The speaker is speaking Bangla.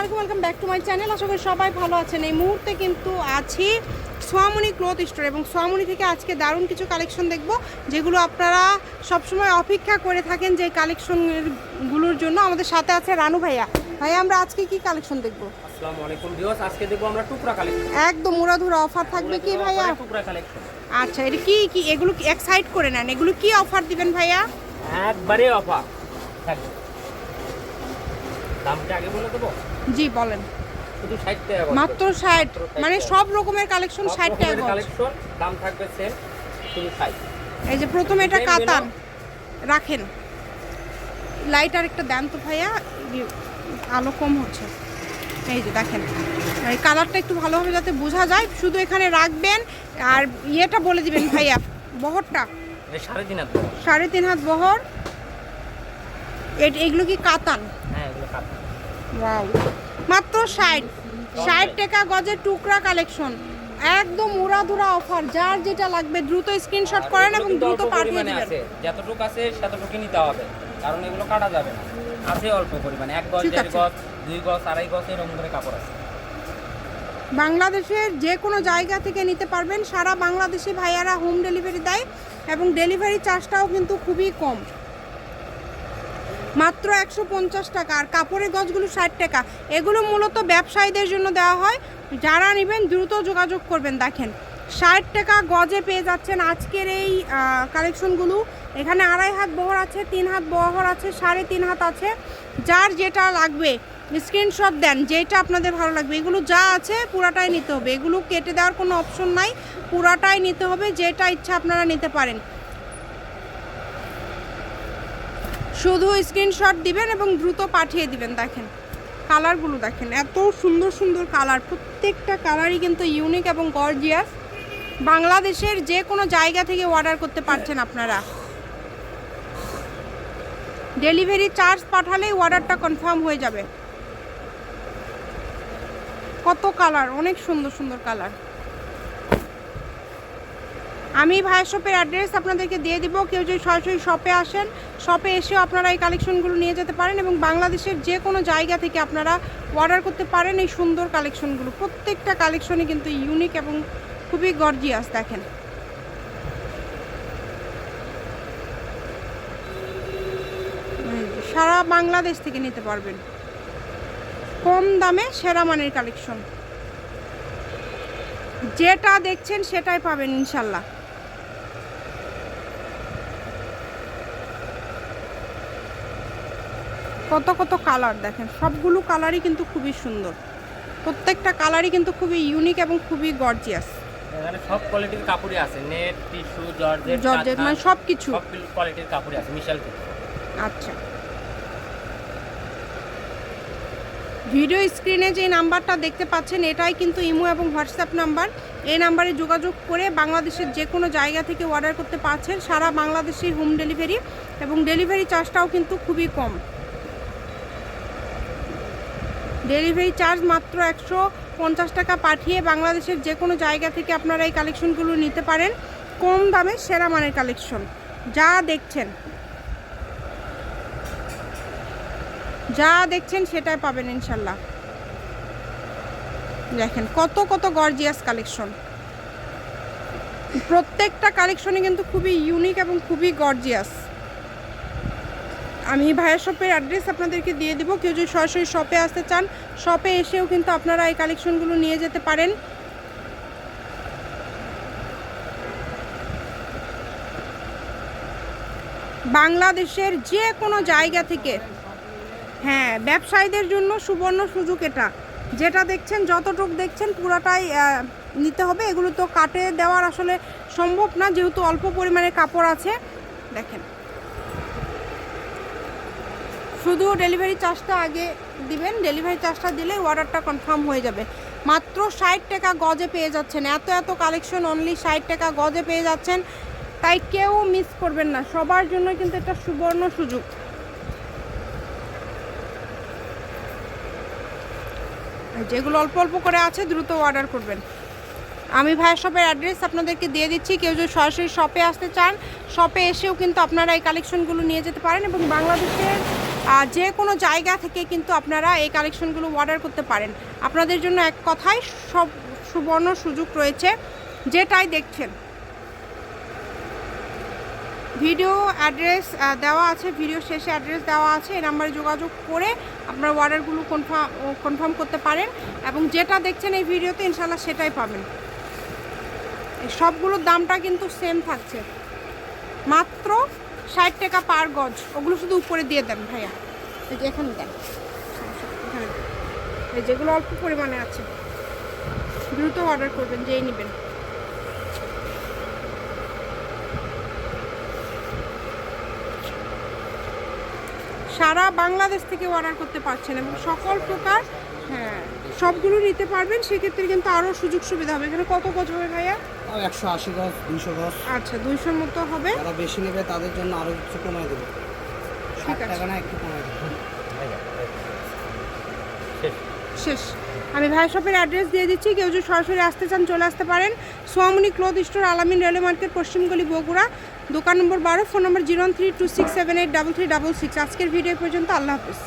আলাইকুম welcome back to my channel আশা করি সবাই ভালো আছেন। এই মুহূর্তে কিন্তু আছি সোয়ামণি ক্লথ স্টোর এবং সোয়ামণি থেকে আজকে দারুণ কিছু কালেকশন দেখব যেগুলো আপনারা সবসময় অপেক্ষা করে থাকেন যে কালেকশনগুলোর জন্য। আমাদের সাথে আছে রানু ভাইয়া। ভাইয়া আমরা আজকে কি কালেকশন দেখব? আসসালামু আলাইকুম ভিউয়ার্স আজকে দেখব আমরা টুকরা কালেকশন। একদম উড়াধুরা অফার থাকবে কি ভাইয়া? টুকরা কালেকশন। আচ্ছা এটা কি কি এগুলো কি এক সাইড করে নেন। এগুলো কি অফার দিবেন ভাইয়া? একবারে অফার। থাকবে। দামটা আগে বলে দেবো। জি বলেন। শুধু ষাট টাকা মাত্র ষাট মানে সব রকমের কালেকশন সব ষাট টাকা কালেকশন দাম থাকবে সেম শুধু ষাট। এই যে প্রথমে এটা কাতান রাখেন। লাইট আর একটা দেন তো ভাইয়া আলো কম হচ্ছে। এই যে দেখেন এই কালারটা একটু ভালোভাবে যাতে বোঝা যায় শুধু এখানে রাখবেন আর ইয়েটা বলে দিবেন ভাইয়া বহরটা। সাড়ে তিন হাত সাড়ে তিন হাত বহর। এগুলো কি কাতান? হ্যাঁ এগুলো ওয়াও মাত্র ষাট। ষাট টাকা গজের টুকরা কালেকশন একদম উড়াধুরা অফার যার যেটা লাগবে দ্রুত স্ক্রিনশট করেন এবং দ্রুত পাঠিয়ে দিবেন। আছে যতটুকু আছে ততটুকু নিতে হবে কারণ এগুলো কাটা যাবে না। আছে অল্প পরিমাণে এক গজ দেড় গজ দুই গজ আড়াই গজ এরকম করে কাপড় আছে। বাংলাদেশের যে কোনো জায়গা থেকে নিতে পারবেন। সারা বাংলাদেশে ভাইয়ারা হোম ডেলিভারি দেয় এবং ডেলিভারি চার্জটাও কিন্তু খুবই কম। মাত্র একশো পঞ্চাশ টাকা। আর কাপড়ের গজগুলো ষাট টাকা। এগুলো মূলত ব্যবসায়ীদের জন্য দেওয়া হয়। যারা নেবেন, দ্রুত যোগাযোগ করবেন। দেখেন, ষাট টাকা গজে পেয়ে যাচ্ছেন আজকের এই কালেকশনগুলো। এখানে আড়াই হাত বহর আছে, তিন হাত বহর আছে, সাড়ে তিন হাত আছে। যার যেটা লাগবে স্ক্রিনশট দেন, যেটা আপনাদের ভালো লাগবে। এগুলো যা আছে, পুরাটাই নিতে হবে। এগুলো কেটে দেওয়ার কোনো অপশন নাই। পুরাটাই নিতে হবে, যেটা ইচ্ছা আপনারা নিতে পারেন। শুধু স্ক্রিনশট দিবেন এবং দ্রুত পাঠিয়ে দিবেন, দেখেন। কালারগুলো দেখেন, এত সুন্দর সুন্দর কালার প্রত্যেকটা কালারই কিন্তু ইউনিক এবং গর্জিয়াস বাংলাদেশের যে কোনো জায়গা থেকে অর্ডার করতে পারছেন আপনারা। ডেলিভারি চার্জ পাঠালেই অর্ডারটা কনফার্ম হয়ে যাবে। কত কালার অনেক সুন্দর সুন্দর কালার আমি ভাইয়ের শপের অ্যাড্রেস আপনাদেরকে দিয়ে দিব। কেউ যদি সরাসরি শপে আসেন, শপে এসেও আপনারা এই কালেকশনগুলো নিয়ে যেতে পারেন এবং বাংলাদেশের যে কোনো জায়গা থেকে আপনারা অর্ডার করতে পারেন এই সুন্দর কালেকশনগুলো। প্রত্যেকটা কালেকশনই কিন্তু ইউনিক এবং খুবই গর্জিয়াস দেখেন। সারা বাংলাদেশ থেকে নিতে পারবেন। কম দামে সেরা মানের কালেকশন। যেটা দেখছেন সেটাই পাবেন ইনশাল্লাহ। কত কত কালার দেখেন সবগুলো কালারই কিন্তু খুবই সুন্দর। প্রত্যেকটা কালারই কিন্তু খুবই ইউনিক এবং খুবই গর্জিয়াস এখানে সব কোয়ালিটির কাপড়ই আছে নেট টিস্যু জর্জেট জর্জেট মানে সব কিছু সব কোয়ালিটির কাপড়ই আছে মিশাল আচ্ছা। ভিডিও স্ক্রিনে যে নাম্বারটা দেখতে পাচ্ছেন এটাই কিন্তু ইমো এবং হোয়াটসঅ্যাপ নাম্বার। এই নাম্বারে যোগাযোগ করে বাংলাদেশের যে কোনো জায়গা থেকে অর্ডার করতে পারছেন সারা বাংলাদেশে হোম ডেলিভারি এবং ডেলিভারি চার্জটাও কিন্তু খুবই কম। ডেলিভারি চার্জ মাত্র একশো পঞ্চাশ টাকা পাঠিয়ে বাংলাদেশের যে কোনো জায়গা থেকে আপনারা এই কালেকশনগুলো নিতে পারেন। কম দামে সেরা মানের কালেকশন যা দেখছেন। যা দেখছেন সেটাই পাবেন ইনশাল্লাহ। দেখেন কত কত গর্জিয়াস কালেকশন প্রত্যেকটা কালেকশনে কিন্তু খুবই ইউনিক এবং খুবই গর্জিয়াস আমি ভাইয়ের শপের অ্যাড্রেস আপনাদেরকে দিয়ে দিব। কেউ যদি সরাসরি শপে আসতে চান শপে এসেও কিন্তু আপনারা এই কালেকশনগুলো নিয়ে যেতে পারেন। বাংলাদেশের যে কোনো জায়গা থেকে হ্যাঁ ব্যবসায়ীদের জন্য সুবর্ণ সুযোগ এটা। যেটা দেখছেন, যতটুক দেখছেন, পুরোটাই নিতে হবে। এগুলো তো কাটে দেওয়ার আসলে সম্ভব না, যেহেতু অল্প পরিমাণে কাপড় আছে। দেখেন। শুধু ডেলিভারি চার্জটা আগে দিবেন, ডেলিভারি চার্জটা দিলে অর্ডারটা কনফার্ম হয়ে যাবে। মাত্র ষাট টাকা গজে পেয়ে যাচ্ছেন। এত এত কালেকশন অনলি ষাট টাকা গজে পেয়ে যাচ্ছেন। তাই কেউ মিস করবেন না। সবার জন্য কিন্তু এটা সুবর্ণ সুযোগ। যেগুলো অল্প অল্প করে আছে, দ্রুত অর্ডার করবেন। আমি ভাইয়ের শপের অ্যাড্রেস আপনাদেরকে দিয়ে দিচ্ছি। কেউ যদি সরাসরি শপে আসতে চান শপে এসেও কিন্তু আপনারা এই কালেকশনগুলো নিয়ে যেতে পারেন এবং বাংলাদেশের যে কোনো জায়গা থেকে কিন্তু আপনারা এই কালেকশনগুলো অর্ডার করতে পারেন। আপনাদের জন্য এক কথায় সব সুবর্ণ সুযোগ রয়েছে। যেটাই দেখছেন। ভিডিও অ্যাড্রেস দেওয়া আছে ভিডিও শেষে অ্যাড্রেস দেওয়া আছে, এই নাম্বারে যোগাযোগ করে আপনার অর্ডারগুলো কনফার্ম কনফার্ম করতে পারেন এবং যেটা দেখছেন এই ভিডিওতে ইনশাল্লাহ সেটাই পাবেন। সবগুলোর দামটা কিন্তু সেম থাকছে। মাত্র ষাট টাকা পার গজ। ওগুলো শুধু উপরে দিয়ে দেন ভাইয়া। এই যে এখানে দেন। এই যেগুলো অল্প পরিমাণে আছে। দ্রুত অর্ডার করবেন, যেই নেবেন। সারা বাংলাদেশ থেকে অর্ডার করতে পারছেন এবং সকল প্রকার সবগুলো নিতে পারবেন সেক্ষেত্রে কিন্তু আরও সুযোগ সুবিধা হবে। এখানে কত গজ হবে ভাইয়া? একশো আশি গজ দুইশো গজ। আচ্ছা দুইশোর মতো হবে। যারা বেশি নেবে তাদের জন্য আরও কিছু কমাই দেবো। ষাট আছে। টাকা না একটু কমাই শেষ। আমি ভাই শপের অ্যাড্রেস দিয়ে দিচ্ছি। কেউ যদি সরাসরি আসতে চান চলে আসতে পারেন। Soyamoni cloth store Alamin railway market পশ্চিমগলি Bogura. দোকান নম্বর বারো phone number zero three two six seven eight double three double six. আজকের ভিডিও পর্যন্ত। আল্লাহ হাফিজ।